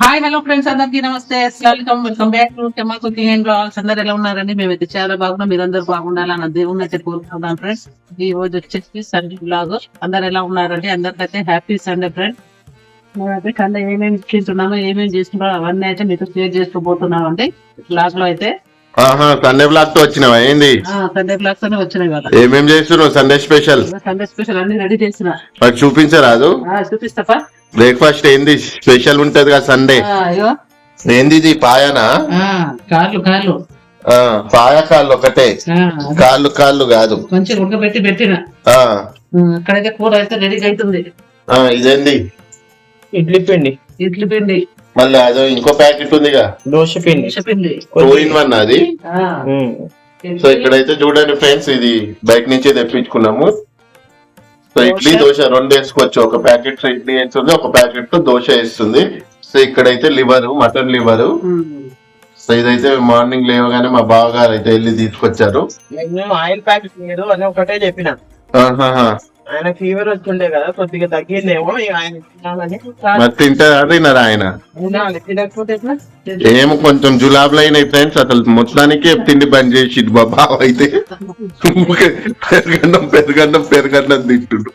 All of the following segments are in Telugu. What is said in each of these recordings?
హాయ్ హలో ఫ్రెండ్స్ అందరికీ నమస్తే. వెల్కమ్ వెల్కమ్ బ్యాక్ టు టెమా కుకింగ్ అండ్ బ్లాగ్స్ అందరు ఎలా ఉన్నారండి మేమైతే చాలా బాగున్నాం. మీరందరూ బాగుండాలని దేవుని అయితే కోరుకుంటున్నాం ఫ్రెండ్స్ ఈ రోజు వచ్చేసి సండే బ్లాగ్ అందరు ఎలా ఉన్నారండి అందరికైతే హ్యాపీ సండే ఫ్రెండ్ మేమైతే సండే ఏమేమి తింటున్నామో ఏమేమి చేస్తున్నామో అవన్నీ అయితే మీతో షేర్ చేసుకోబోతున్నాం అండి బ్లాగ్లో అయితే. ఆహా సండే బ్లాక్తో వచ్చినావా? ఏంది? సండే బ్లాగ్స్ అనే వచ్చినాయి కదా. ఏమేం చేస్తున్నావు? సండే స్పెషల్ సండే స్పెషల్ అన్ని రెడీ చేసిన. చూపించరాదు? చూపిస్తాపా బ్రేక్ఫాస్ట్ ఏంది? స్పెషల్ ఉంటది కదా సండే ఏంది ఇది? పాయనా? ఆ, కార్లు కార్లు. ఆ, పాయ కాళ్ళు ఒకటే. ఆ, కాళ్ళు కాళ్ళు కాదు. మంచిగా ఉడకబెట్టి పెట్టిన. అక్కడైతే కూర అయితే రెడీగా అవుతుంది ఆ, ఇదేంది? ఇడ్లీ పిండి. ఇడ్లీ పిండి. మళ్ళీ అదో ఇంకో ప్యాకెట్ ఉందిగా దోశ పిండి. దోశ పిండి. టూ ఇన్ వన్ అది. సో ఇక్కడైతే చూడండి ఫ్రెండ్స్ ఇది బయట నుంచి తెప్పించుకున్నాము. సో ఇడ్లీ దోశ రెండు వేసుకోవచ్చు. ఒక ప్యాకెట్ ఇడ్లీ వేస్తుంది ఒక ప్యాకెట్ దోశ వేస్తుంది. సో ఇక్కడైతే లివర్ మటన్ లివర్. సో ఇదైతే మార్నింగ్ లేవగానే మా బావగారు అయితే వెళ్ళి తీసుకొచ్చారు. ఆయిల్ ప్యాకెట్ లేదు అని ఒకటే చెప్పిన. ఆయన ఫీవర్ వచ్చిండే కదా కొద్దిగా తగ్గిందేమో ఆయన మరి తింటారా తిన్నారా ఆయన? తినకపోతే కొంచెం జులాబులు అయినాయి ఫ్రెండ్స్ అసలు మొత్తానికి తిండి బంద్ చేసి బావ అయితే. ఊరికే పెరగన్నం పెరగన్నం పెరగన్నం తింటుడు.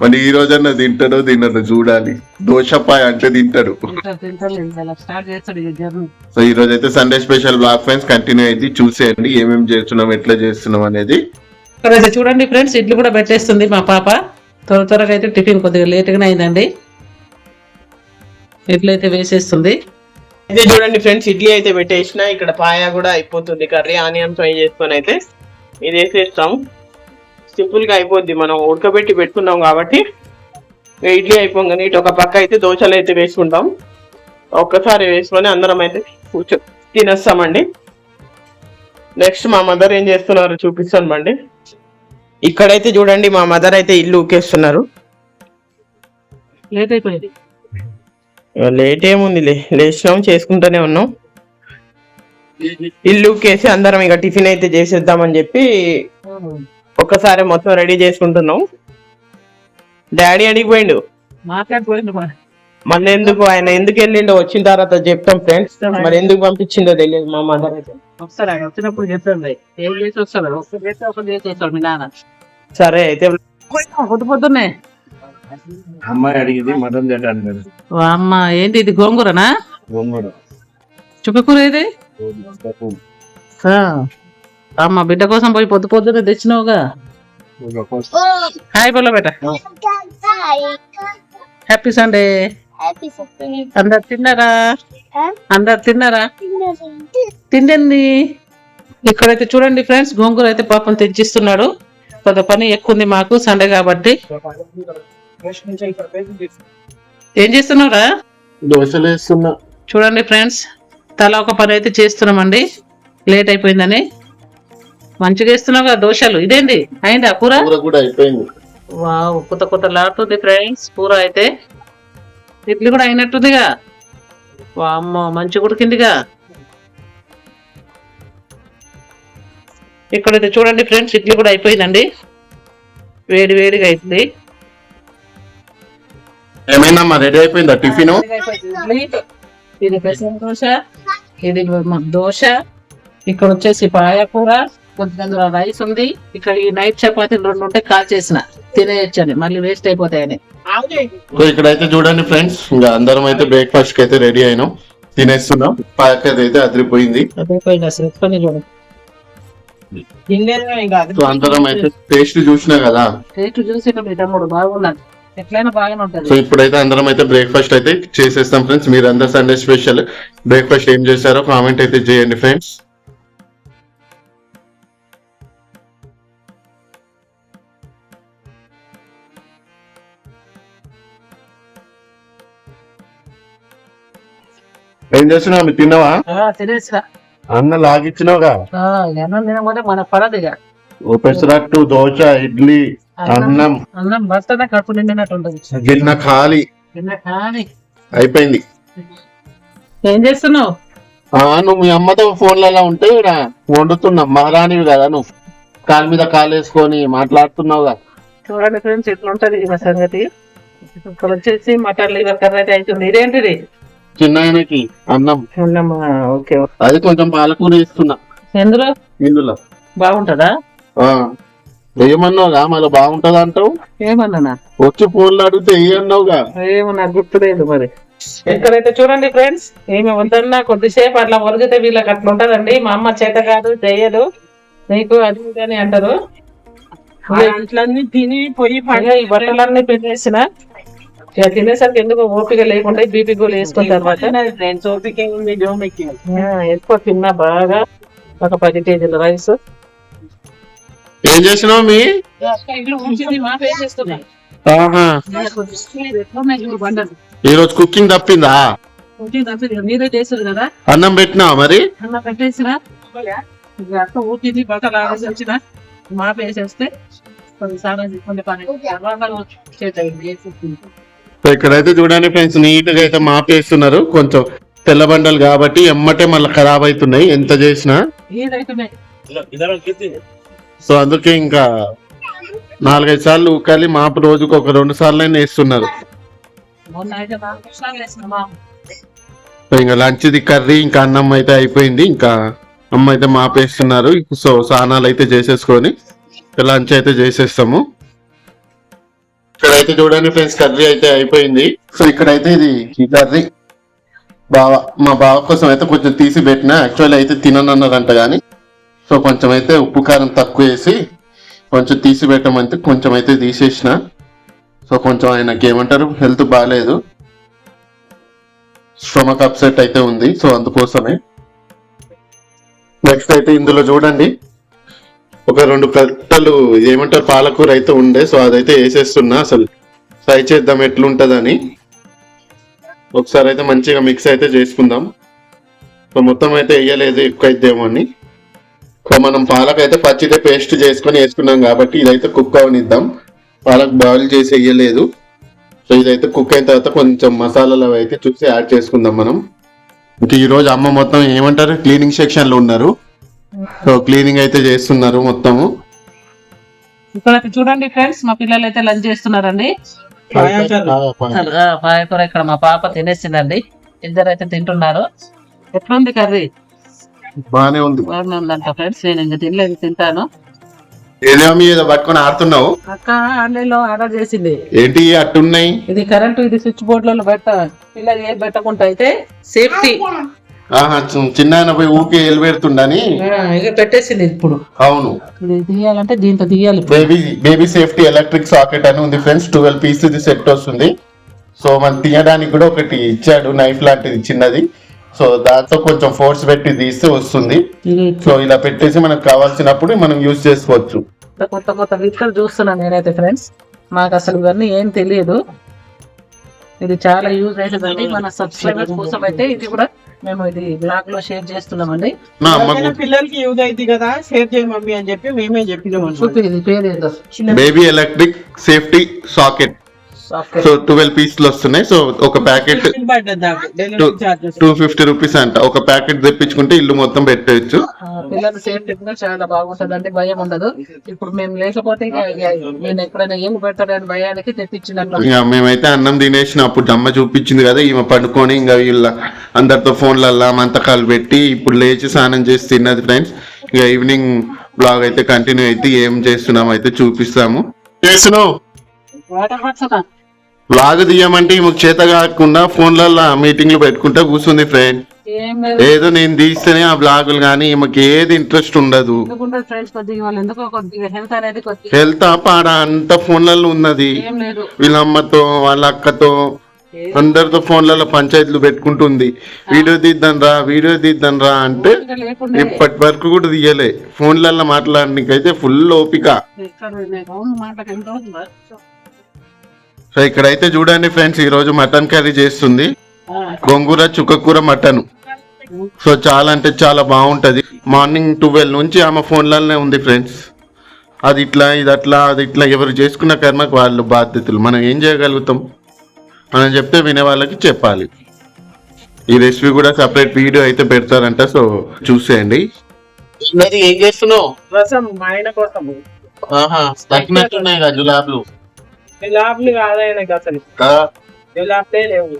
మరి ఈ రోజన్నా తింటాడో తినడో చూడాలి. దోశపాయ అంటే తింటాడు. సో ఈ రోజు అయితే Sunday special blog friends continue అయింది చూసేయండి ఏమేమి చేస్తున్నాం ఎట్లా చేస్తున్నాం అనేది. ఇక్కడైతే చూడండి ఫ్రెండ్స్ ఇడ్లీ కూడా పెట్టేస్తుంది మా పాప. త్వర త్వరగా అయితే టిఫిన్ కొద్దిగా లేట్గానే అయిందండి. ఇడ్లీ అయితే వేసేస్తుంది. ఇది చూడండి ఫ్రెండ్స్ ఇడ్లీ అయితే పెట్టేసిన. ఇక్కడ పాయ కూడా అయిపోతుంది కర్రీ ఆనియన్ ఫ్రై చేసుకొని అయితే ఇది వేసేస్తాం. సింపుల్గా అయిపోద్ది మనం ఉడకబెట్టి పెట్టుకున్నాం కాబట్టి. ఇడ్లీ అయిపోగానే ఇటు ఒక పక్క అయితే దోశలు అయితే వేసుకుంటాం. ఒక్కసారి వేసుకొని అందరం అయితే కూర్చో తినేస్తామండి. నెక్స్ట్ మా మదర్ ఏం చేస్తున్నారు చూపిస్తాను అండి ఇక్కడైతే చూడండి మా మదర్ అయితే ఇల్లు ఊకేస్తున్నారు. లేట్ అయిపోయింది. లేట్ ఏముంది లే లేచినాం చేసుకుంటూనే ఉన్నాం. ఇల్లు కేసి అందరం ఇక టిఫిన్ అయితే చేసేద్దామని చెప్పి ఒక్కసారి మొత్తం రెడీ చేసుకుంటున్నాం. డాడీ అడిగిపోయిండు. మాట్లాడిపోయింది మళ్ళీ ఎందుకు ఆయన ఎందుకు వెళ్ళిండో వచ్చిన తర్వాత చెప్తాం ఫ్రెండ్స్. మరి ఎందుకు పంపించిందో తెలియదు మా మదర్. అయితే వస్తాడు ఆయన. వచ్చినప్పుడు చెప్తాడు ఏం చేసి వస్తాడు? ఒకటి చేస్తే ఒకటి చేసి వస్తాడు మీ నాన్న. సరే అయితే పొద్దు పొద్దున్నే. అమ్మాయి అడిగింది మటన్ తింటాను అమ్మ ఏంటి ఇది గోంగూరనా? గోంగూర. చుక్కకూర ఇది. అమ్మ బిడ్డ కోసం పోయి పొద్దు పొద్దున్నే తెచ్చినావుగా. హాయ్ బొల్ల బేట. Happy Sunday. అందరు తిన్నారా? అందరు తిన్నారా? తిండింది ఇక్కడైతే చూడండి ఫ్రెండ్స్ గోంగూర అయితే పాపం తెచ్చిస్తున్నాడు. కొంత పని ఎక్కువ ఉంది మాకు సండే కాబట్టి. ఏం చేస్తున్నావురా? దోశలు వేస్తున్నా. చూడండి ఫ్రెండ్స్ తల ఒక పని అయితే చేస్తున్నామండి. లేట్ అయిపోయిందని. మంచిగా వేస్తున్నావు కదా దోశలు. ఇదేంటి? అయిందా కూర కూడా అయిపోయింది. వావ్ కొత్త కొత్త లాడుతుంది ఫ్రెండ్స్ కూర అయితే. ఇడ్లీ కూడా అయినట్టుందిగా. వామ్మో మంచి ఉడికిందిగా ఇక్కడైతే చూడండి ఫ్రెండ్స్ ఇడ్లీ కూడా అయిపోయిందండి. వేడి వేడిగా అయిపోయింది ఏమైందమ్మా? రెడీ అయిపోయిందా టిఫిన్? ఇడ్లీ. ఇది పెసర దోశ ఇది దోశ. ఇక్కడ వచ్చేసి పాయ కొద్దిగా రైస్ ఉంది ఇక్కడ ఈ నైట్ చపాతీలు రెండు ఉంటే కాల్ చేసిన. తినేయచ్చని. మళ్ళీ వేస్ట్ అయిపోతాయని. సో ఇక్కడైతే చూడండి ఫ్రెండ్స్ ఇంకా అందరం అయితే బ్రేక్ఫాస్ట్కి అయితే రెడీ అయినాం. తినేస్తున్నాం. పాకది అయితే అదిరిపోయింది. అందరం అయితే టేస్ట్ చూసినా కదా. టేస్ట్ చూసి మీ తమ్ముడు బాగున్నది ఎట్లయినా బాగానే సో ఇప్పుడైతే అందరం అయితే బ్రేక్ఫాస్ట్ అయితే చేసేస్తాం ఫ్రెండ్స్. మీరు అందరు సండే స్పెషల్. బ్రేక్ఫాస్ట్ ఏం చేశారో కామెంట్ అయితే చేయండి ఫ్రెండ్స్. ఏం చేస్తున్నావు? మీరు తిన్నావా? అన్న లాగిచ్చినావుగా? అన్నం తినకపోతే మనకు పడదు ఇక. పెసరట్టు దోశ ఇడ్లీ అన్నం అన్నం. భర్తనే కడుపు నిండినట్టు ఉంటది. గిన్నె ఖాళీ. తిన్న కానీ అయిపోయింది. ఏం చేస్తున్నావు? ఆ నువ్వు మీ అమ్మతో ఫోన్లలో ఉంటే వండుతున్నా. మహారాణివి కదా నువ్వు. కాలు మీద కాలు వేసుకొని మాట్లాడుతున్నావుగా. చూడండి ఫ్రెండ్స్ ఇట్లా ఉంటది ఈ సంగతి. ఇక్కడ వచ్చేసి మటన్ లివర్ కర్రీ అయితే అవుతుంది ఇదేంటిది? చిన్న ఆయనకి అన్నం ఓకే అది కొంచెం పాలకూర ఇస్తున్నా ఎందులో? ఇందులో. బాగుంటదా? ఆ. వేయమన్నావుగా మళ్ళీ బాగుంటది అంటావు? ఏమన్నా వచ్చి ఫోన్లు అడిగితే వేయన్నావుగా ఏమో నాకు గుర్తులేదు మరి. ఇక్కడైతే చూడండి ఫ్రెండ్స్ ఏమి వద్దన్నా కొద్దిసేపు అట్లా ఒరిగితే వీళ్ళకి అట్లా ఉంటదండి. మా అమ్మ చేత కాదు చెయ్యదు. నీకు అది అని అంటారు. అట్లన్నీ తిని పోయి ఇక ఈ బట్టలన్నీ పెట్టేసిన. ఇక తినేసరికి ఎందుకు ఓపిక లేకుండా బీపీ గోలు వేసుకున్న తర్వాత? ఎక్కువ తిన్నా బాగా. ఒక పది కేజీల రైస్. ఏం చేసినావు మీ? ఈ రోజు కుకింగ్ తప్పిందా? మీరే చేసారు కదా? అన్నం పెట్టినావా మరి? అన్న పెట్టేసిన? అక్క ఊపింది బట్టలు ఆడేసి వచ్చిన మాప వేసేస్తే కొన్ని పని. తర్వాత చేద్దాం. సో ఇక్కడైతే చూడండి ఫ్రెండ్స్ నీట్గా అయితే మాపేస్తున్నారు. కొంచెం తెల్ల బండలు కాబట్టి ఎమ్మటే మళ్ళీ ఖరాబ్ అవుతున్నాయి. ఎంత చేసినా. సో అందుకే ఇంకా నాలుగైదు సార్లు ఊకాలి మాపు రోజుకు ఒక రెండు సార్లు అయినా వేస్తున్నారు ఇంకా లంచ్ ది కర్రీ ఇంకా అన్నం అయితే అయిపోయింది. ఇంకా అమ్మ అయితే మాపేస్తున్నారు. సో స్నానాలు అయితే చేసేసుకొని లంచ్ అయితే చేసేస్తాము. ఇక్కడైతే చూడండి ఫ్రెండ్స్ కర్రీ అయితే అయిపోయింది. సో ఇక్కడైతే ఇది కర్రీ. బావ మా బావ కోసం అయితే కొంచెం తీసి పెట్టిన యాక్చువల్ అయితే తిననన్నదంట కానీ సో కొంచెం అయితే ఉప్పు కారం తక్కువ వేసి కొంచెం తీసి పెట్టమంటే కొంచెం అయితే తీసేసిన. సో కొంచెం ఆయనకి ఏమంటారు హెల్త్ బాగాలేదు స్టొమక్ అప్సెట్ అయితే ఉంది సో అందుకోసమే. నెక్స్ట్ అయితే ఇందులో చూడండి. ఒక రెండు కట్టలు ఏమంటారు పాలకూర అయితే ఉండే సో అదైతే వేసేస్తున్నా. అసలు ఫ్రై చేద్దాం ఎట్లుంటుందని. ఒకసారి అయితే మంచిగా మిక్స్ అయితే చేసుకుందాం. సో మొత్తం అయితే వేయలేదు ఎక్కువ అయితేమో అని. సో మనం పాలక అయితే పచ్చిదే పేస్ట్ చేసుకొని వేసుకున్నాం కాబట్టి ఇదైతే కుక్ అవనిద్దాం. పాలక్ బాయిల్ చేసి వేయలేదు. సో ఇదైతే కుక్ అయిన తర్వాత కొంచెం మసాలాలు అయితే చూసి యాడ్ చేసుకుందాం మనం. ఇంకా ఈరోజు అమ్మ మొత్తం ఏమంటారు క్లీనింగ్ సెక్షన్లో ఉన్నారు. సో క్లీనింగ్ అయితే చేస్తున్నారు మొత్తము. ఇక్కడ చూడండి ఫ్రెండ్స్ మా పిల్లలు అయితే లంచ్ చేస్తున్నారండి. పాయకూర ఇక్కడ మా పాప తినేసిందండి. ఇద్దరు అయితే తింటున్నారు. ఎట్లుంది కర్రీ? బానే ఉంది. బాగానే ఉందంట ఫ్రెండ్స్ నేను ఇంకా తినలేదు తింటాను. ఏదేమో మీద పట్టుకొని ఆడుతున్నావు? అక్క ఆన్లైన్లో ఆర్డర్ చేసింది. ఏంటి అట్టున్నాయి? ఇది కరెంటు ఇది స్విచ్ బోర్డులలో పెట్ట పిల్లలు ఏం పెట్టకుండా అయితే సేఫ్టీ. చిన్న పోయి ఊకే ఎలిపెడుతుండని ఇక పెట్టేసింది ఇప్పుడు. అవును. తీయాలంటే దీంట్లో తీయాలి. Baby baby safety electric socket అని ఉంది ఫ్రెండ్స్ ట్వెల్వ్ పీస్ ఇది సెట్ వస్తుంది. సో మనం తీయడానికి కూడా ఒకటి ఇచ్చాడు నైఫ్ లాంటిది చిన్నది. సో దాంతో కొంచెం ఫోర్స్ పెట్టి తీస్తే వస్తుంది. సో ఇలా పెట్టేసి మనకు కావాల్సినప్పుడు మనం యూజ్ చేసుకోవచ్చు. కొత్త కొత్త కొత్త విత్తలు చూస్తున్నాను నేనైతే ఫ్రెండ్స్ మాకు అసలు ఇవన్నీ ఏం తెలియదు. ఇది చాలా యూజ్ అవుతుందండి మన సబ్స్క్రైబర్స్ కోసం అయితే ఇది కూడా మేము ఇది బ్లాగ్లో షేర్ చేస్తున్నామండి. పిల్లలకి యూజ్ అయింది కదా షేర్ చేయి మమ్మీ అని చెప్పి మేమే చెప్పినాం చూపి ఇది పేరు ఏదో? Baby electric safety socket so twelve పీస్లు వస్తున్నాయి. సో ఒక ప్యాకెట్ టూ ఫిఫ్టీ రూపీస్ అంట. ఒక ప్యాకెట్ తెప్పించుకుంటే ఇల్లు మొత్తం పెట్టేయచ్చు పిల్లల సేఫ్టీ కూడా చాలా బాగుంటుందండి భయం ఉండదు. ఇప్పుడు మేము లేకపోతే నేను ఎప్పుడైనా ఏం పెడతాడని భయానికి తెప్పించినట్లు ఇక మేమైతే అన్నం తినేసిన. అప్పుడు అమ్మ చూపించింది కదా ఈమె పండుకొని ఇంకా వీళ్ళ అందరితో ఫోన్లల్లా మంతకాలు పెట్టి ఇప్పుడు లేచి స్నానం చేసి తిన్నది ఫ్రెండ్స్. ఇక ఈవినింగ్ బ్లాగ్ అయితే కంటిన్యూ అయితే ఏం చేస్తున్నాం అయితే చూపిస్తాము. చేస్తున్నావు? బ్లాగ్ తీయమంటే ఈమెకు చేత కాకుండా ఫోన్లల్లో మీటింగ్లు పెట్టుకుంటా కూర్చుంది ఫ్రెండ్ ఏదో నేను తీస్తేనే ఆ బ్లాగులు కానీ ఈమెకి ఏది ఇంట్రెస్ట్ ఉండదు. హెల్త్ పాడ అంత ఫోన్లలో ఉన్నది. వీళ్ళ అమ్మతో వాళ్ళ అక్కతో అందరితో ఫోన్లలో పంచాయతీలు పెట్టుకుంటుంది. వీడియో తీద్దాం రా వీడియో తీద్దాం రా అంటే ఇప్పటి వరకు కూడా తీయలే. ఫోన్లలో మాట్లాడడానికైతే ఫుల్ ఓపిక. సో ఇక్కడైతే చూడండి ఫ్రెండ్స్ ఈ రోజు మటన్ కర్రీ చేస్తుంది. గోంగూర చుక్కకూర మటన్. సో చాలా అంటే చాలా బాగుంటది. మార్నింగ్ ట్వెల్వ్ నుంచి ఆమె ఫోన్లలోనే ఉంది ఫ్రెండ్స్. అది ఇట్లా ఇది అట్లా అది ఇట్లా ఎవరు చేసుకున్న కర్మకు వాళ్ళు బాధ్యతలు. మనం ఏం చేయగలుగుతాం? మనం చెప్తే వినే వాళ్ళకి చెప్పాలి. ఈ రెసిపీ కూడా సపరేట్ వీడియో అయితే పెడతారంట సో చూసేయండి. ఏం చేస్తున్నావు? రసం మా ఆయన కోసం తగ్గినట్టున్నాయి కదా గులాబ్లు కాదాయనకి అసలు గులాబ్లే లేవు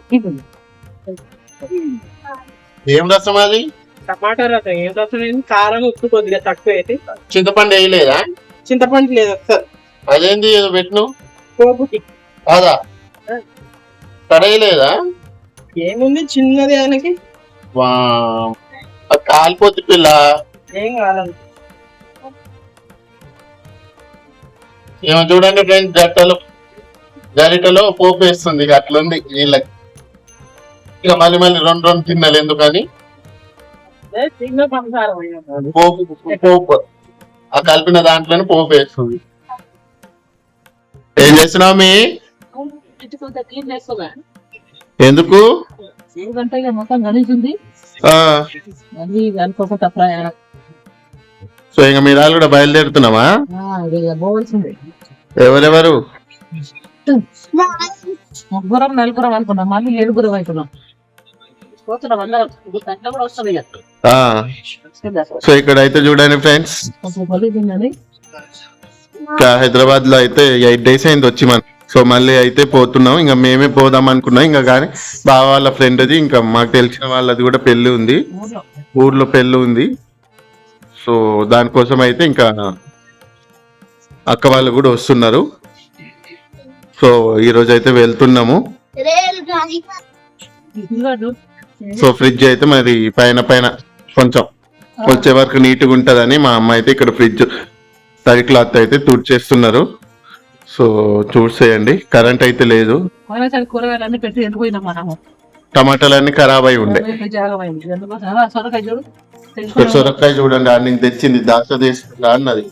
ఏం రసం అది? టమాటా రసం ఏం రసం ఏంది కారం ఉప్పు కొద్దిగా తక్కువ అయితే. చింతపండు వేయలేదా చింతపండు లేదు సార్ అదేంది ఏదో పెట్టిను పోపుకి అదా? కడయలేదా ఏముంది చిన్నది ఆయనకి? కాలిపోతే పిల్ల. ఏం కాదు. ఏమో చూడండి ఫ్రెండ్స్ జట్టలో గరిటలో పోపు వేస్తుంది ఇక అట్లుంది వీళ్ళకి. ఇక మళ్ళీ మళ్ళీ రెండు రెండు తిన్నాలు ఎందుకని. పోపు పోపు. ఆ కలిపిన దాంట్లోనే పోపు వేస్తుంది. ఏం చేస్తున్నావు మీ? ఎందుకు? సో ఇంకా మీరు కూడా బయలుదేరుతున్నావా? ఎవరెవరు? ముగ్గురం నలుగురం అనుకున్నాం. మళ్ళీ ఏడుగురం ఆ. సో ఇక్కడ అయితే చూడండి ఫ్రెండ్స్. హైదరాబాద్లో అయితే ఎయిట్ డేస్ అయింది వచ్చి మనం సో మళ్ళీ అయితే పోతున్నాం. ఇంకా మేమే పోదాం అనుకున్నాం. ఇంకా కానీ బావ వాళ్ళ ఫ్రెండ్ది ఇంకా మాకు తెలిసిన వాళ్ళది కూడా పెళ్ళి ఉంది. ఊర్లో ఊర్లో పెళ్ళి ఉంది. సో దానికోసం అయితే ఇంకా అక్క వాళ్ళు కూడా వస్తున్నారు. సో ఈ రోజు అయితే వెళ్తున్నాము సో ఫ్రిడ్జ్ అయితే మరి పైన పైన కొంచెం వచ్చే వరకు నీట్గా ఉంటుందని మా అమ్మ అయితే ఇక్కడ ఫ్రిడ్జ్ తడి క్లాత్ అయితే తుడిచేస్తున్నారు. సో చూసేయండి. కరెంట్ అయితే లేదు. టమాటాలన్నీ ఖరాబ్ అయి ఉండే. సొరకాయ చూడండి. అన్ని తెచ్చింది. దాస తీసుకుంటా అన్నది.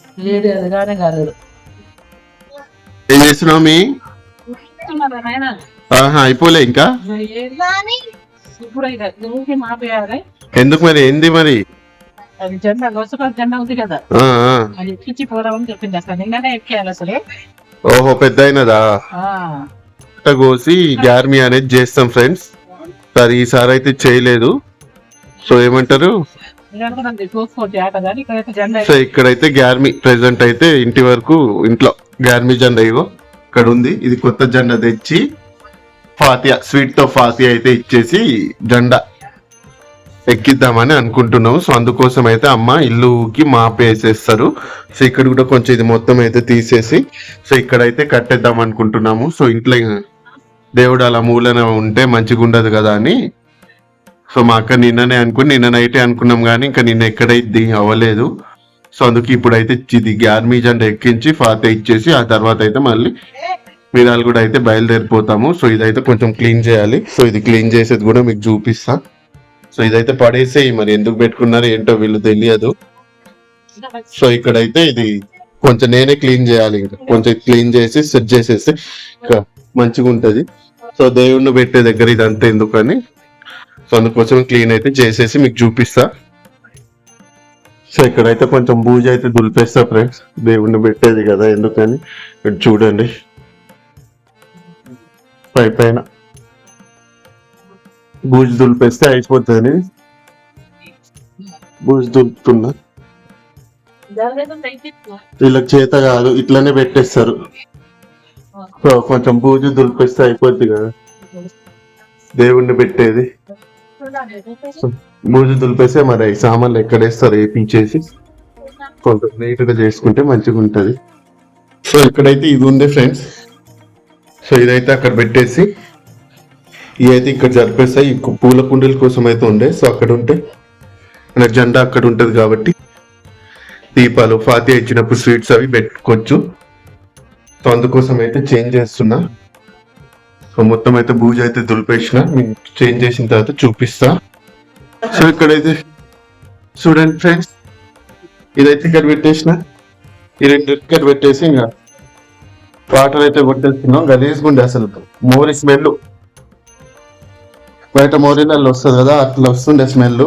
ఏం చేస్తున్నావు మీ? అయిపోలే ఇంకా? ఎందుకు మరి? ఏంది మరి? జెండా జెండా ఉంది కదా. అది ఎక్కించి పోదామని చెప్పింది అసలు. నిన్ననే ఎక్కేయాలి అసలు. ఓహో పెద్ద అయినదా కోసి గ్యార్మీ అనేది చేస్తాం ఫ్రెండ్స్. సరే ఈసారి అయితే చేయలేదు. సో ఏమంటారు? సో ఇక్కడైతే గ్యార్మీ ప్రెసెంట్ అయితే ఇంటి వరకు ఇంట్లో గ్యార్మీ జెండా ఇగో ఇక్కడ ఉంది ఇది కొత్త జెండా తెచ్చి ఫాతియా స్వీట్తో ఫాతియా అయితే ఇచ్చేసి జెండా ఎక్కిద్దామని అనుకుంటున్నాము. సో అందుకోసం అయితే అమ్మ ఇల్లుకి మాపేసేస్తారు. సో ఇక్కడ కూడా కొంచెం ఇది మొత్తం అయితే తీసేసి సో ఇక్కడైతే కట్టేద్దాం అనుకుంటున్నాము. సో ఇంట్లో దేవుడు అలా మూలన ఉంటే మంచిగా ఉండదు కదా అని. సో మా అక్క నిన్ననే అనుకుని నిన్న నైటే అనుకున్నాం కానీ ఇంకా నిన్న ఎక్కడైద్ది అవ్వలేదు. సో అందుకే ఇప్పుడైతే ఇది ఆర్మీ జెండా ఎక్కించి ఫాత ఇచ్చేసి ఆ తర్వాత అయితే మళ్ళీ మీరాలు కూడా అయితే బయలుదేరిపోతాము. సో ఇదైతే కొంచెం క్లీన్ చేయాలి. సో ఇది క్లీన్ చేసేది కూడా మీకు చూపిస్తా. సో ఇదైతే పడేసేయి మరి ఎందుకు పెట్టుకున్నారు ఏంటో వీళ్ళు తెలియదు. సో ఇక్కడైతే ఇది కొంచెం నేనే క్లీన్ చేయాలి ఇంకా కొంచెం క్లీన్ చేసి సెట్ చేసేస్తే ఇంకా మంచిగా ఉంటుంది. సో దేవుణ్ణి పెట్టే దగ్గర ఇదంతా ఎందుకని? సో అందుకోసం క్లీన్ అయితే చేసేసి మీకు చూపిస్తా. సో ఇక్కడైతే కొంచెం బూజ అయితే దులిపేస్తా ఫ్రెండ్స్ దేవుణ్ణి పెట్టేది కదా ఎందుకని? ఇక్కడ చూడండి. పై పైన. బూజు దులిపేస్తే అయిపోతుంది. బూజు దులుపుతున్నా. వీళ్ళకి చేత కాదు ఇట్లనే పెట్టేస్తారు. సో కొంచెం బూజు దులిపేస్తే అయిపోద్ది కదా. దేవుణ్ణి పెట్టేది. బూజు దులిపేస్తే మరి సామాన్లు సామాన్లు ఎక్కడేస్తారు వేపించేసి కొంచెం నీట్గా చేసుకుంటే మంచిగా ఉంటది. సో ఇక్కడైతే ఇది ఉంది ఫ్రెండ్స్. సో ఇదైతే అక్కడ పెట్టేసి ఇవైతే ఇక్కడ జరిపేస్తాయి ఈ పూల కుండీల కోసం అయితే ఉండే. సో అక్కడ ఉంటే మన జెండా అక్కడ ఉంటది కాబట్టి దీపాలు ఫాతియా ఇచ్చినప్పుడు స్వీట్స్ అవి పెట్టుకోవచ్చు. సో అందుకోసం అయితే చేంజ్ చేస్తున్నా. సో మొత్తం అయితే బూజ అయితే దులిపేసిన. మీకు చేంజ్ చేసిన తర్వాత చూపిస్తా. సో ఇక్కడైతే చూడండి ఫ్రెండ్స్ ఇదైతే ఇక్కడ పెట్టేసిన. ఈ రెండు ఇక్కడ పెట్టేసి ఇంకా వాటర్ అయితే కొట్టేస్తున్నాం. గలీజ్గుండే అసలు. మోరి స్మెల్. బయట మోరీలలో వస్తుంది కదా అట్లా వస్తుండే స్మెల్.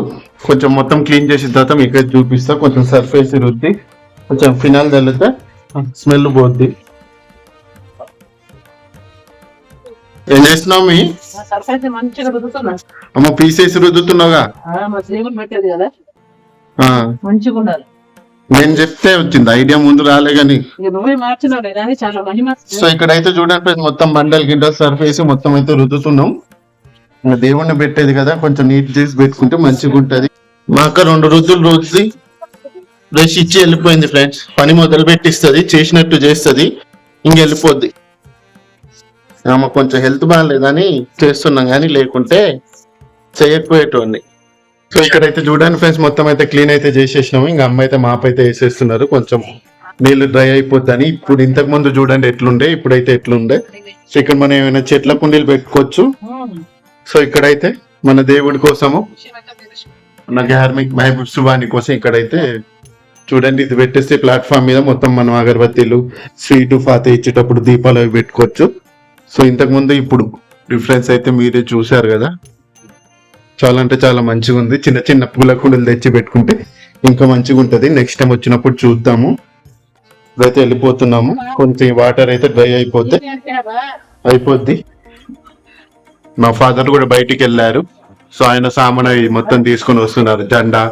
కొంచెం మొత్తం క్లీన్ చేసిన తర్వాత మీకు అయితే చూపిస్తా. కొంచెం సర్ఫేస్ రుద్ది. కొంచెం ఫినాల్ తల్లితే స్మెల్ పోద్ది. ఏం చేస్తున్నావు మీ? సర్ఫైస్ మంచిగా రుద్దుతున్నా. అమ్మ పీసేసి రుద్దుతున్నావుగా? మా పెట్టేది కదా. ఆ, మంచిగా ఉండాలి. నేను చెప్తే వచ్చింది ఐడియా ముందు రాలే కానీ. చాలా మహిమ సో ఇక్కడైతే చూడండి మొత్తం బండల్ గిండల్ సర్ఫేస్ మొత్తం అయితే రుద్దుతున్నాం. దేవుణ్ణి పెట్టేది కదా కొంచెం నీట్ చేసి పెట్టుకుంటే మంచిగా ఉంటది. మా అక్క రెండు రోజులు రోజు బ్రష్ ఇచ్చి వెళ్ళిపోయింది ఫ్రెండ్స్. పని మొదలు పెట్టిస్తుంది చేసినట్టు చేస్తుంది ఇంక వెళ్ళిపోద్ది. ఆమె కొంచెం హెల్త్ బాగాలేదని చేస్తున్నాం కానీ లేకుంటే చేయకపోయేటోడిని. సో ఇక్కడైతే చూడండి ఫ్రెండ్స్ మొత్తం అయితే క్లీన్ అయితే చేసేసినాము. ఇంకా అమ్మ అయితే మాప్ అయితే వేసేస్తున్నారు. కొంచెం నీళ్ళు డ్రై అయిపోద్దని ఇప్పుడు ఇంతకు ముందు చూడండి ఎట్లుండే ఇప్పుడైతే ఎట్లుండే. సో ఇక్కడ మనం ఏమైనా చెట్ల కుండీలు పెట్టుకోవచ్చు. సో ఇక్కడైతే మన దేవుడి కోసము మన ధార్మిక్ మహబూబ్ శుభాని కోసం ఇక్కడైతే చూడండి ఇది పెట్టేస్తే ప్లాట్ఫామ్ మీద మొత్తం మనం అగరబత్తీలు స్వీట్ ఫాతే ఇచ్చేటప్పుడు దీపాలు అవి పెట్టుకోవచ్చు. సో ఇంతకుముందు ఇప్పుడు డిఫరెన్స్ అయితే మీరే చూశారు కదా? చాలా అంటే చాలా మంచిగా ఉంది. చిన్న చిన్న పూల కుండలు తెచ్చి పెట్టుకుంటే ఇంకా మంచిగా ఉంటుంది. నెక్స్ట్ టైం వచ్చినప్పుడు చూద్దాము. ఇప్పుడైతే వెళ్ళిపోతున్నాము. కొంచెం వాటర్ అయితే డ్రై అయిపోతే అయిపోద్ది. మా ఫాదర్ కూడా బయటికి వెళ్ళారు. సో ఆయన సామాన్ అవి మొత్తం తీసుకొని వస్తున్నారు. జెండా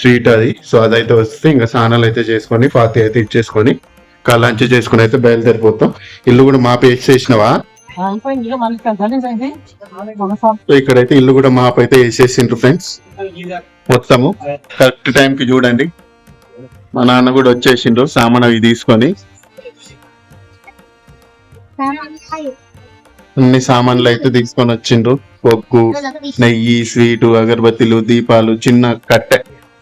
స్వీట్ అది. సో అదైతే వస్తే ఇంకా స్నానాలు అయితే చేసుకొని ఫాతి అయితే ఇచ్చేసుకొని ఇంకా లంచ్ చేసుకుని అయితే బయలుదేరిపోతాం. ఇల్లు కూడా మా పేస్ట్ చేసినవా ఇక్కడైతే ఇల్లు కూడా మాప్ అయితే వేసేసిండ్రు ఫ్రెండ్స్ మొత్తము. కరెక్ట్ టైం కి చూడండి. మా నాన్న కూడా వచ్చేసిండ్రు సామాన్ అవి తీసుకొని. అన్ని సామాన్లు అయితే తీసుకొని వచ్చిండ్రు. పొగ్గు నెయ్యి స్వీటు అగరబత్తిలు దీపాలు చిన్న కట్టె.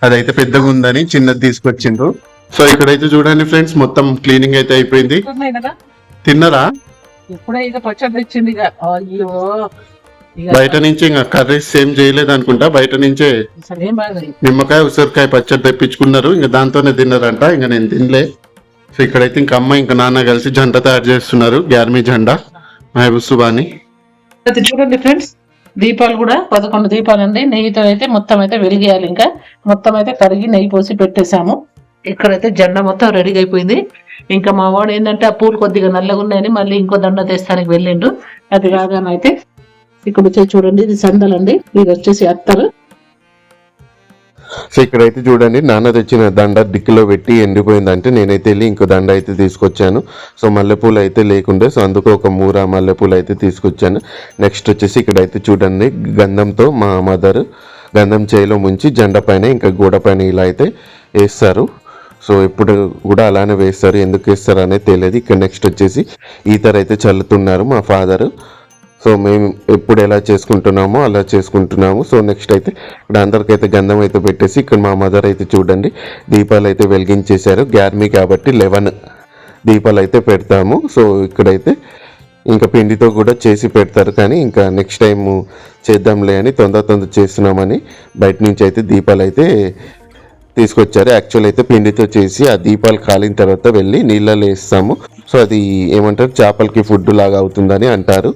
అదైతే పెద్దగా ఉందని చిన్నది తీసుకొచ్చిండ్రు. సో ఇక్కడైతే చూడండి ఫ్రెండ్స్ మొత్తం క్లీనింగ్ అయితే అయిపోయింది. తిన్నరా? ఇప్పుడే ఇక పచ్చడి తెచ్చింది ఇక? అయ్యో. బయట నుంచి ఇంకా కర్రీస్ ఏం చేయలేదు అనుకుంటా బయట నుంచే నిమ్మకాయ ఉసిరికాయ పచ్చడి తెప్పించుకున్నారు ఇంకా దాంతోనే తిన్నారంట ఇంకా నేను తినలే. సో ఇక్కడైతే ఇంకా అమ్మ ఇంకా నాన్న కలిసి జంట తయారు చేస్తున్నారు గ్యార్మీ జెండా మహబూబ్ సుబాని. చూడండి ఫ్రెండ్స్ దీపాలు కూడా పదకొండు దీపాలు అండి నెయ్యితో అయితే మొత్తం అయితే వెలిగేయాలి ఇంకా. మొత్తం అయితే కడిగి నెయ్యి పోసి పెట్టేశాము. ఇక్కడైతే జెండా మొత్తం రెడీగా అయిపోయింది. ఇంకా మా వాడు ఏంటంటే ఆ పూలు కొద్దిగా నల్లగా ఉన్నాయని మళ్ళీ ఇంకో దండ తెస్తానికి వెళ్ళిండు. అది కాగానైతే ఇక్కడ వచ్చేసి చూడండి ఇది సందలండి ఇది వచ్చేసి అత్తరు సో ఇక్కడైతే చూడండి నాన్న తెచ్చిన దండ డిక్కిలో పెట్టి ఎండిపోయిందంటే నేనైతే వెళ్ళి ఇంకో దండ అయితే తీసుకొచ్చాను. సో మల్లెపూలు అయితే లేకుండే సో అందుకు ఒక మూర మల్లెపూలు అయితే తీసుకొచ్చాను. నెక్స్ట్ వచ్చేసి ఇక్కడైతే చూడండి గంధంతో మా మదర్ గంధం చేయిలో ముంచి జెండా పైన ఇంకా గోడ పైన ఇలా అయితే వేస్తారు. సో ఇప్పుడు కూడా అలానే వేస్తారు. ఎందుకు వేస్తారు అనేది తెలియదు. ఇక్కడ నెక్స్ట్ వచ్చేసి ఈతర్ అయితే చల్లుతున్నారు మా ఫాదర్ సో మేము ఎప్పుడు ఎలా చేసుకుంటున్నామో అలా చేసుకుంటున్నాము. సో నెక్స్ట్ అయితే ఇక్కడ అందరికైతే గంధం అయితే పెట్టేసి ఇక్కడ మా మదర్ అయితే చూడండి. దీపాలు అయితే వెలిగించేశారు. గ్యార్మీ కాబట్టి లెవెన్ దీపాలు అయితే పెడతాము. సో ఇక్కడైతే ఇంకా పిండితో కూడా చేసి పెడతారు కానీ ఇంకా నెక్స్ట్ టైం చేద్దాంలే అని తొందర తొందర చేస్తున్నామని బయట నుంచి అయితే దీపాలు అయితే తీసుకొచ్చారు. యాక్చువల్ అయితే పిండితో చేసి ఆ దీపాలు కాలిన తర్వాత వెళ్ళి నీళ్ళలో వేస్తాము. సో అది ఏమంటారు? చేపలకి ఫుడ్ లాగా అవుతుందని అంటారు.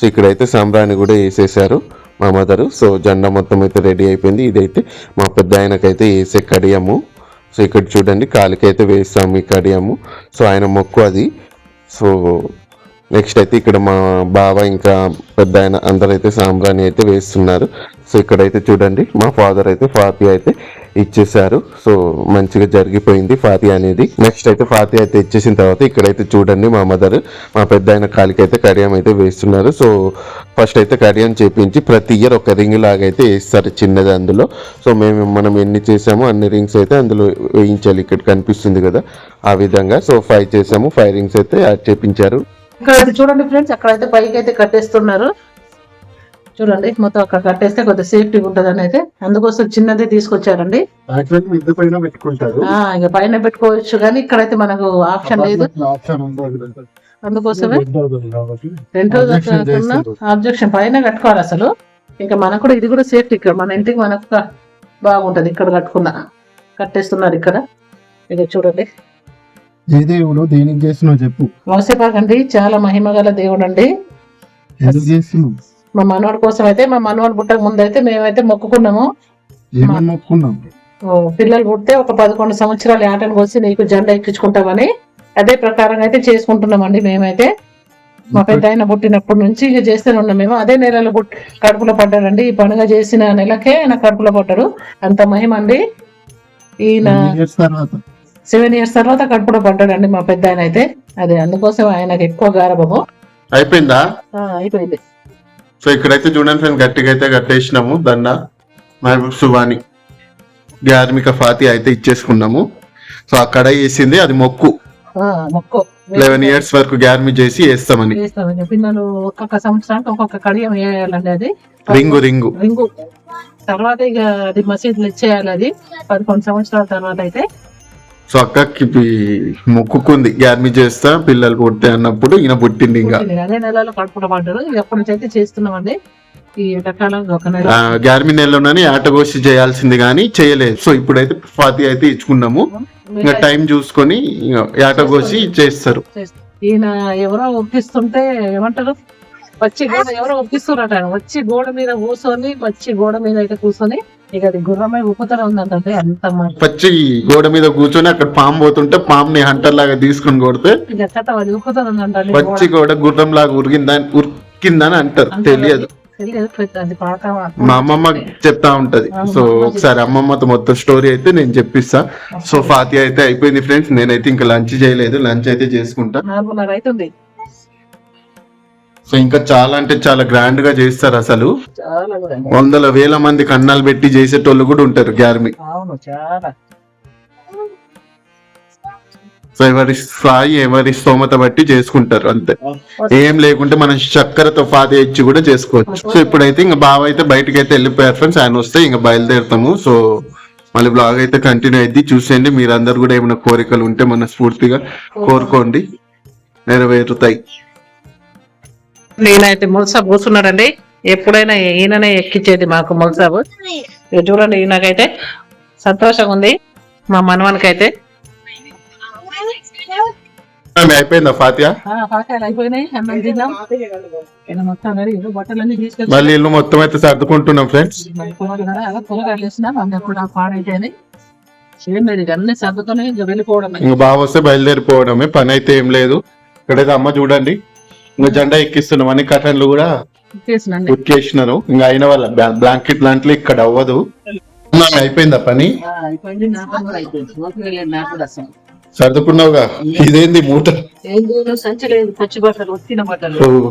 సో ఇక్కడైతే సాంబ్రాణి కూడా వేసేసారు మా మదరు సో జెండా మొత్తం అయితే రెడీ అయిపోయింది. ఇదైతే మా పెద్ద ఆయనకైతే వేసే కడియము. సో ఇక్కడ చూడండి కాలికైతే వేస్తాము ఈ కడియము. సో ఆయన మొక్కు అది. సో నెక్స్ట్ అయితే ఇక్కడ మా బావ ఇంకా పెద్ద ఆయన అందరైతే సాంబ్రాణి అయితే వేస్తున్నారు. సో ఇక్కడైతే చూడండి మా ఫాదర్ అయితే ఫాతి అయితే ఇచ్చేసారు సో మంచిగా జరిగిపోయింది ఫాతి అనేది. నెక్స్ట్ అయితే ఫాతి అయితే ఇచ్చేసిన తర్వాత ఇక్కడైతే చూడండి మా మదర్ మా పెద్ద ఆయన కాలికి అయితే కడియం అయితే వేస్తున్నారు. సో ఫస్ట్ అయితే కడియం చేపించి ప్రతి ఇయర్ ఒక రింగ్ లాగా అయితే వేస్తారు చిన్నది అందులో. సో మేము మనం ఎన్ని చేసామో అన్ని రింగ్స్ అయితే అందులో వేయించాలి. ఇక్కడ కనిపిస్తుంది కదా ఆ విధంగా. సో ఫైవ్ చేసాము ఫైవ్ రింగ్స్ అయితే యాడ్ చేపించారు. ఇక్కడ అయితే చూడండి ఫ్రెండ్స్ అక్కడైతే పైకి అయితే కట్టేస్తున్నారు. చూడండి మొత్తం అక్కడ కట్టేస్తే కొద్దిగా సేఫ్టీ ఉంటుంది అని అయితే అందుకోసం చిన్నదే తీసుకొచ్చారండి. ఇక పైన పెట్టుకోవచ్చు కానీ ఇక్కడైతే మనకు ఆప్షన్ లేదు. అందుకోసమే రెండు. ఆబ్జెక్షన్ పైన కట్టుకోవాలి అసలు. ఇంకా మనకు కూడా ఇది కూడా సేఫ్టీ ఇక్కడ మన ఇంటికి మనకు బాగుంటది ఇక్కడ కట్టుకున్న. కట్టేస్తున్నారు ఇక్కడ. ఇక చూడండి. ఏ దేవుడు దేనికి చేస్తున్నావు చెప్పు. మోసేపాకండి చాలా మహిమ గల దేవుడు అండి ఎందుకు మా మనవాడి కోసం అయితే మా మనవాడి పుట్టక ముందు అయితే మేమైతే మొక్కుకున్నాము. ఏమని మొక్కున్నాం ఓ, పిల్లలు పుడితే ఒక పదకొండు సంవత్సరాలు ఆటను కోసి నీకు జెండా ఎక్కించుకుంటామని అదే ప్రకారంగా అయితే చేసుకుంటున్నామండి మేమైతే. మా పెద్ద ఆయన పుట్టినప్పటి నుంచి ఇక చేస్తూనే ఉన్నాం మేము. అదే నెలలో పుట్ కడుపులో పడ్డాడండి. ఈ పండుగ చేసిన నెలకే ఆయన కడుపులో పడ్డాడు. అంత మహిమ అండి. ఈయన ఎన్ని years తర్వాత? సెవెన్ ఇయర్స్ తర్వాత కడుపులో పడ్డాడండి మా పెద్ద ఆయన అయితే అదే అందుకోసం ఆయనకు ఎక్కువ గారభము. అయిపోయిందా? అయిపోయింది. సో ఇక్కడైతే చూడండి ఫ్రెండ్స్ గట్టిగా అయితే కట్టేసినాము. దండ మహబూబ్ సువాని ధార్మిక ఫాతి అయితే ఇచ్చేసుకున్నాము. సో అక్కడ వేసింది అది మొక్కు. మొక్కు. లెవెన్ ఇయర్స్ వరకు గ్యార్మి చేసి వేస్తామని. వేస్తామని. పిల్లలు ఒక్కొక్క సంవత్సరానికి ఒక్కొక్క కడియం వేయాలండి అది. Ring ring. రింగు. తర్వాత ఇక అది మసీదులు ఇచ్చేయాలి అది. పదకొండు సంవత్సరాల తర్వాత అయితే. సో అక్కకి మొక్కుకుంది. గ్యార్మి చేస్తా పిల్లలు పుట్టే అన్నప్పుడు ఈయన పుట్టింది ఇంకా. అదే నెలలో ఇక ఎప్పటి నుంచి అయితే చేస్తున్నామండి? ఈ ఒక నెల. ఆ, గ్యార్మి నెలలోనే ఆటగోసి చేయాల్సింది కానీ చేయలేదు. సో ఇప్పుడైతే ఫాతి అయితే ఇచ్చుకున్నాము. ఇంకా టైం చూసుకొని ఇక ఆటగోసి చేస్తారు. ఈయన ఎవరో ఒప్పిస్తుంటే ఏమంటారు? వచ్చి గోడ ఎవరో ఒప్పిస్తున్నారట. వచ్చి గోడ మీద కూర్చొని వచ్చి గోడ మీద అయితే కూర్చొని ఇక అది గుర్రమై ఉప్పుతూనే ఉందంటే అంత పచ్చి గోడ మీద కూర్చొని అక్కడ పాము పోతుంటే పాముని హంటర్ లాగా తీసుకుని కొడితే ఇక కథ అది ఉప్పుతూనే ఉందంటే పచ్చి గోడ గుర్రం లాగా ఉరిగిందని ఉరికిందని అంటారు. తెలియదు. మా అమ్మమ్మ చెప్తా ఉంటది. సో ఒకసారి అమ్మమ్మతో మొత్తం స్టోరీ అయితే నేను చెప్పిస్తా. సో ఫాతి అయితే అయిపోయింది ఫ్రెండ్స్. నేనైతే ఇంకా లంచ్ చేయలేదు. లంచ్ అయితే చేసుకుంటా. సో ఇంకా చాలా అంటే చాలా గ్రాండ్గా చేస్తారు అసలు. వందల వేల మంది కన్నాలు పెట్టి చేసేటోళ్ళు కూడా ఉంటారు గ్యార్మి. సో ఎవరి స్థాయి ఎవరి స్తోమత బట్టి చేసుకుంటారు అంతే. ఏం లేకుంటే మనం చక్కెరతో ఫాతి ఇచ్చి కూడా చేసుకోవచ్చు. సో ఇప్పుడైతే ఇంకా బావ అయితే బయటకి అయితే వెళ్ళిపోయారు ఫ్రెండ్స్ ఆయన వస్తే ఇంకా బయలుదేరుతాము. సో మళ్ళీ బ్లాగ్ అయితే కంటిన్యూ అయింది చూసేయండి మీరందరూ కూడా ఏమైనా కోరికలు ఉంటే మన స్ఫూర్తిగా కోరుకోండి నెరవేరుతాయి. నేనైతే ముల్సాబ్ కూర్చున్నాడండి. ఎప్పుడైనా ఈయననే ఎక్కించేది మాకు ముల్సాబ్ చూడండి ఈయనకైతే సంతోషంగా ఉంది మా మనవనికైతే. అయిపోయిందా ఫాతియా? మళ్ళీ ఇల్లు మొత్తం అయితే సర్దుకుంటున్నాం ఫ్రెండ్స్. ఇక బావ వస్తే బయలుదేరిపోవడమే పని అయితే ఏం లేదు. ఇక్కడైతే అమ్మ చూడండి. ఇంకా జెండా ఎక్కిస్తున్నాం. అన్ని కటన్లు కూడా ఉతికేసినారు ఇంకా అయిన వాళ్ళ బ్లాంకెట్ లాంటివి ఇక్కడ అవ్వదు. అయిపోయిందా పని? సర్దుకున్నావుగా? ఇదేంది మూట?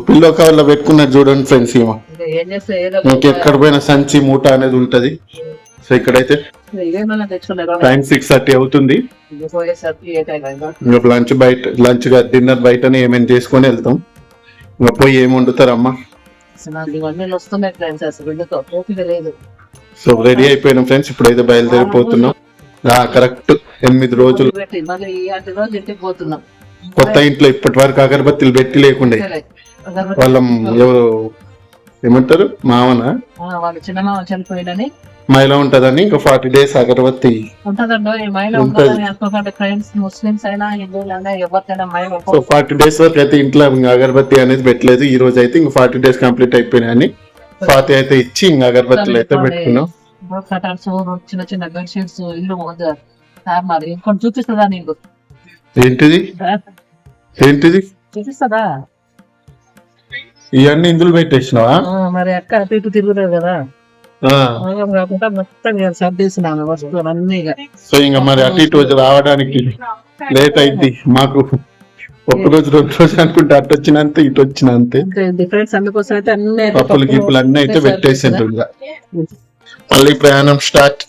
పిల్లో కవర్లో పెట్టుకున్నది చూడండి ఫ్రెండ్స్ ఏమో ఇంకా ఏం చేస్తే ఏదో మీకు ఎక్కడ పోయిన సంచి మూట అనేది ఉంటది. సో ఇక్కడైతే టైం సిక్స్ థర్టీ అవుతుంది. లంచ్ బయట లంచ్గా డిన్నర్ బయటనే ఏమైనా చేసుకొని వెళ్తాం. ఇంకా పోయి ఏం వండుతారమ్మా సో రెడీ అయిపోయినాం ఫ్రెండ్స్ ఇప్పుడైతే బయలుదేరిపోతున్నాం. కరెక్ట్ ఎనిమిది రోజులు. కొత్త ఇంట్లో ఇప్పటి వరకు అగరబత్తిలు పెట్టి లేకుండే. వాళ్ళ ఎవరు ఏమంటారు? మావన? వాళ్ళ చిన్నమామ చనిపోయిందని మైల ఉంటదని ఇంకా ఫార్టీ డేస్ అగరబత్తి ఉంటదండో. ఉంటుందని ఫ్రెండ్స్ ముస్లిమ్స్ అయినా హిందువులైనా ఎవరికైనా సో ఫార్టీ డేస్ వరకు అయితే ఇంట్లో ఇంకా అగరబత్తి అనేది పెట్టలేదు. ఈ రోజు అయితే ఇంకా ఫార్టీ డేస్ కంప్లీట్ అయిపోయినాయని ఫార్టీ అయితే ఇచ్చి ఇంకా అగరబత్తులు అయితే పెట్టుకున్నాం. కటర్స్ చిన్న చిన్న బెడ్షీట్స్ ఇల్లు ముందు. మరి ఇంకొని చూపిస్తుందా నీకు? ఏంటిది? ఏంటిది? చూపిస్తుందా? ఇవన్నీ ఇందులో పెట్టేసినావా? మరి అక్క అటు ఇటు తిరుగుతుంది కదా. కాకుండా మొత్తం సర్దేసినాను వస్తువులు అన్ని సో ఇంకా మరి అటు ఇటు రావడానికి లేట్ అయింది మాకు. ఒక రోజు రెండు రోజు అనుకుంటే అటు వచ్చినంత ఇటు వచ్చినంతే. అంతే డిఫరెన్స్ అందుకోసం అయితే అన్ని పప్పులు గిప్పులు అన్ని అయితే పెట్టేసిండ్రు. మళ్ళీ ప్రయాణం స్టార్ట్.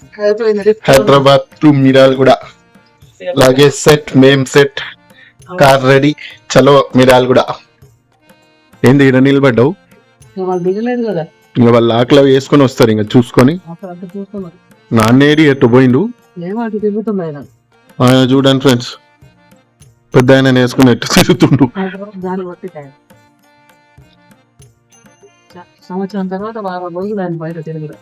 హైదరాబాద్ టు మిరాల్ కూడా. లగేజ్ సెట్ మేం సెట్ కార్ రెడీ చలో మిరాల్ కూడా. ఏంది ఇక్కడ నిలబడ్డావు? ఇక వాళ్ళు దిగలేదు కదా. ఇంకా వాళ్ళ ఆకలి అవి వేసుకొని వస్తారు ఇంకా చూసుకొని. నాన్నేడి ఎట్టు పోయిండు? ఆయన. చూడండి ఫ్రెండ్స్. పెద్ద ఆయన వేసుకుని ఎట్టు తిరుగుతుండు? సంవత్సరం తర్వాత వారం రోజులు ఆయన బయట తిరుగుడు.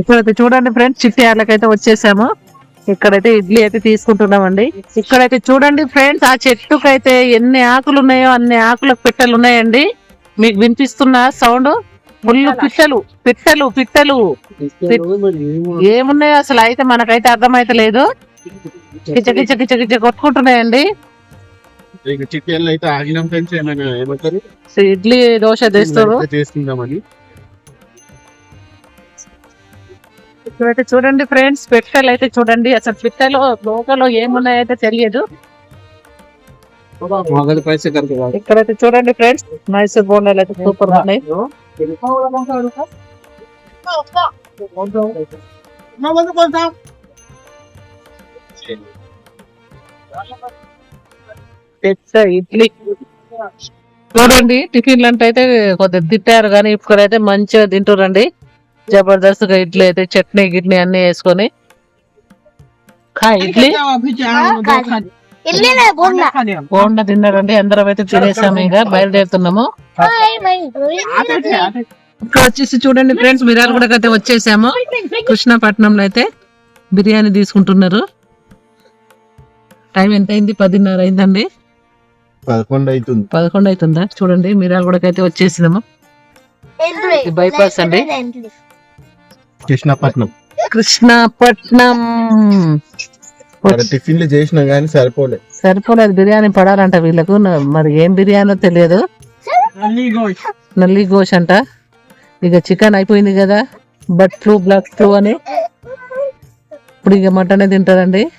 ఇక్కడైతే చూడండి ఫ్రెండ్స్ చిట్టి ఆళ్ళకైతే వచ్చేసాము. ఇక్కడైతే ఇడ్లీ అయితే తీసుకుంటున్నామండి. ఇక్కడైతే చూడండి ఫ్రెండ్స్ ఆ చెట్టుకైతే ఎన్ని ఆకులు ఉన్నాయో అన్ని ఆకులకు పిట్టలు ఉన్నాయండి. మీకు వినిపిస్తున్న సౌండ్ ఫుల్ పిట్టలు పిట్టలు పిట్టలు. ఏమున్నాయో అసలు అయితే మనకైతే అర్థమైతే లేదు. కిచ కిచ కిచ కిచ కొట్టుకుంటున్నాయండి. ఇడ్లీ దోశ తెస్తారు ఇక్కడైతే చూడండి ఫ్రెండ్స్ పిట్టలు అయితే చూడండి. అసలు పిట్టలో లోకలో ఏమున్నాయైతే తెలియదు. ఇక్కడైతే చూడంండి ఫ్రెండ్స్ మైసూర్ బోండాలు అయితే సూపర్ ఉన్నాయి. పెద్ద ఇడ్లీ. చూడండి టిఫిన్లు అంటే అయితే కొద్దిగా తిట్టారు కానీ ఇప్పుడైతే మంచిగా తింటురండి జబర్దస్త్గా ఇడ్లీ అయితే చట్నీ గిట్నీ అన్ని వేసుకొని. ఇడ్లీ? బోండా. తిన్నారండి అందరం అయితే తినేసాము ఇంకా బయలుదేరుతున్నాము. ఇక్కడ వచ్చేసి చూడండి ఫ్రెండ్స్ మిరాలు కూడా అయితే వచ్చేసాము. కృష్ణపట్నంలో అయితే బిర్యానీ తీసుకుంటున్నారు. టైం ఎంత అయింది పదిన్నర అయిందండి. పదకొండు అవుతుంది. పదకొండు అవుతుందా? చూడండి మిరాలు కూడా అయితే వచ్చేసినాము. Bypass అండి. కృష్ణపట్నం. కృష్ణపట్నం. టిఫిన్లు చేసినా గానీ సరిపోలే. సరిపోలేదు. బిర్యానీ పడాలంట వీళ్ళకు. మరి ఏం బిర్యానో తెలియదు. నల్లి గోష్. అంట. ఇక చికెన్ అయిపోయింది కదా. బట్ ఫ్లూ బ్లాక్ ఫ్లూ అని. ఇప్పుడు ఇక మటనే తింటారండి.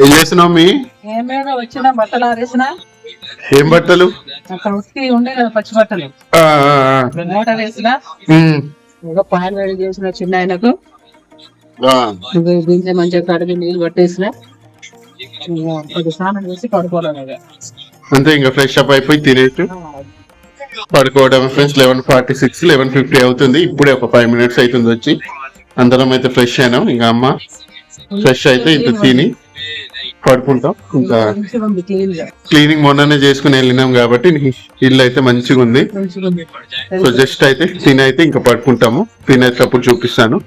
ఏం చేస్తున్నావు మీ? ఏమైనా వచ్చినా బట్టలు ఆరేసిన. ఏం బట్టలు? ఉండే కదా పచ్చి బట్టలు. మోటార్ వేసిన పాన్ రెడీ చేసిన చిన్న ఆయనకు. దీంట్లో మంచిగా కడిగి నీళ్ళు పట్టేసిన. స్నానం చేసి పడుకోవాలి. అంతే ఇంకా ఫ్రెష్ అప్ అయిపోయి తినేసి పడుకోవడం friends eleven forty six eleven fifty అవుతుంది. ఇప్పుడే ఒక ఫైవ్ మినిట్స్ అవుతుంది వచ్చి. అందరం అయితే ఫ్రెష్ అయినాం. ఇంకా అమ్మ ఫ్రెష్ అయితే ఇంత తిని. పడుకుంటాం. ఇంకా క్లీనింగ్ మొన్ననే చేసుకుని వెళ్ళినాం కాబట్టి ఇల్లు అయితే మంచిగా ఉంది. సో జస్ట్ అయితే తిని అయితే ఇంకా పడుకుంటాము. తినేటప్పుడు చూపిస్తాను.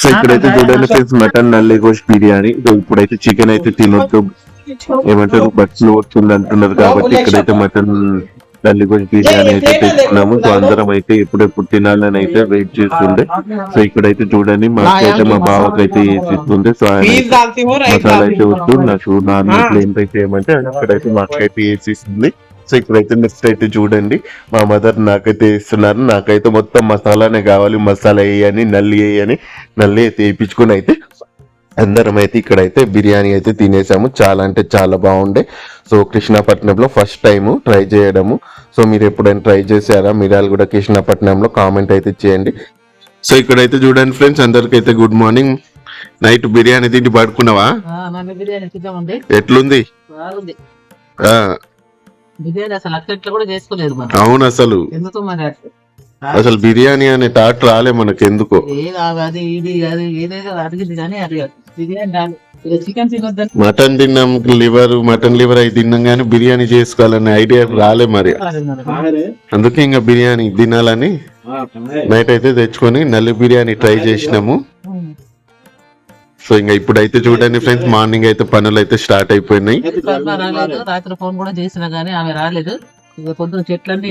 సో ఇక్కడైతే చూడండి friends mutton nalli gosht biryani. So ఇప్పుడైతే చికెన్ అయితే తినొద్దు. ఏమంటారు? బస్సులో వస్తుంది అంటున్నారు కాబట్టి ఇక్కడైతే మటన్ దాన్ని కూడా అని అయితే తెచ్చుకున్నాము సో అందరం అయితే ఎప్పుడెప్పుడు తినాలని అయితే వెయిట్ చేస్తుండే. సో ఇక్కడైతే చూడండి మాకు అయితే మా బావకి అయితే వేసిస్తుండే సో మసాలా అయితే వస్తూ నాకు. నార్మల్ ప్లేన్ అయితే ఏమంటే ఇక్కడైతే మాకైతే వేసిస్తుంది సో ఇక్కడైతే నెక్స్ట్ అయితే చూడండి మా మదర్ నాకైతే ఇస్తున్నారు. నాకైతే మొత్తం మసాలానే కావాలి. మసాలా వేయని నల్లి వేయని నల్లి అయితే వేయించుకొని అయితే అందరం అయితే ఇక్కడైతే బిర్యానీ అయితే తినేసాము. చాలా అంటే చాలా బాగుండే. సో కృష్ణపట్నంలో ఫస్ట్ టైం ట్రై చేయడము. సో మీరు ఎప్పుడైనా ట్రై చేశారా? మీరాలు కూడా కృష్ణపట్నంలో కామెంట్ అయితే చేయండి. సో ఇక్కడైతే చూడండి ఫ్రెండ్స్ అందరికైతే గుడ్ మార్నింగ్ నైట్ బిర్యానీ తిండి పడుకున్నావా? ఎట్లుంది? అవును అసలు. మరి? అసలు బిర్యానీ అనే టాట్ రాలే మనకు ఎందుకో మటన్ తిన్నాం లివర్ మటన్ లివర్ అయి తిన్నాం కానీ బిర్యానీ చేసుకోవాలనే ఐడియా రాలే మరి. అందుకే ఇంకా బిర్యానీ తినాలని నైట్ అయితే తెచ్చుకొని నల్లి బిర్యానీ ట్రై చేసినాము. సో ఇంకా ఇప్పుడైతే చూడండి ఫ్రెండ్స్ మార్నింగ్ అయితే పనులు అయితే స్టార్ట్ అయిపోయినాయి. రాత్రి ఫోన్ కూడా చేసినా గానీ ఆమె రాలేదు. పొద్దున చెట్లన్నీ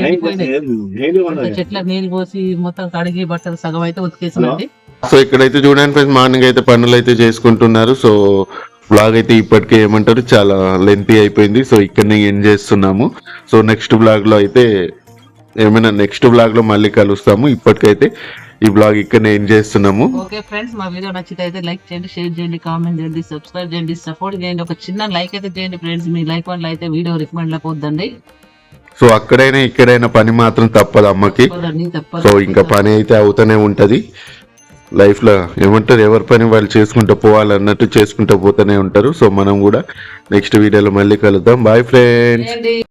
చెట్లకు నీళ్ళు పోసి మొత్తం కడిగి బట్టలు సగం అయితే ఉతికేసినండి. సో ఇక్కడైతే చూడండి ఫ్రెండ్స్ మార్నింగ్ అయితే పనులు అయితే చేసుకుంటున్నారు. సో బ్లాగ్ అయితే ఇప్పటికే ఏమంటారు చాలా లెంతీ అయిపోయింది. సో ఇక్కడనే ఎండ్ చేస్తున్నాము? సో నెక్స్ట్ బ్లాగ్లో అయితే ఏమైనా నెక్స్ట్ బ్లాగ్లో మళ్ళీ కలుస్తాము. ఇప్పటికైతే ఈ బ్లాగ్ ఇక్కడనే ఎండ్ చేస్తున్నాము? ఓకే ఫ్రెండ్స్ మా వీడియో నచ్చితే లైక్ చేయండి షేర్ చేయండి కామెంట్ చేయండి సబ్స్క్రైబ్ చేయండి సపోర్ట్ చేయండి. ఒక చిన్న లైక్ అయితే చేయండి ఫ్రెండ్స్ మీ లైక్ వల్ల అయితే వీడియో రికమెండ్ లేకపోద్దండి సో అక్కడైనా ఇక్కడైనా పని మాత్రం తప్పదు అమ్మకి. సో ఇంకా పని అయితే అవుతూనే ఉంటది. లైఫ్లో ఏమంటారు ఎవరి పని వాళ్ళు చేసుకుంటూ పోవాలన్నట్టు చేసుకుంటూ పోతూనే ఉంటారు. సో మనం కూడా నెక్స్ట్ వీడియోలో మళ్ళీ కలుద్దాం. Bye friends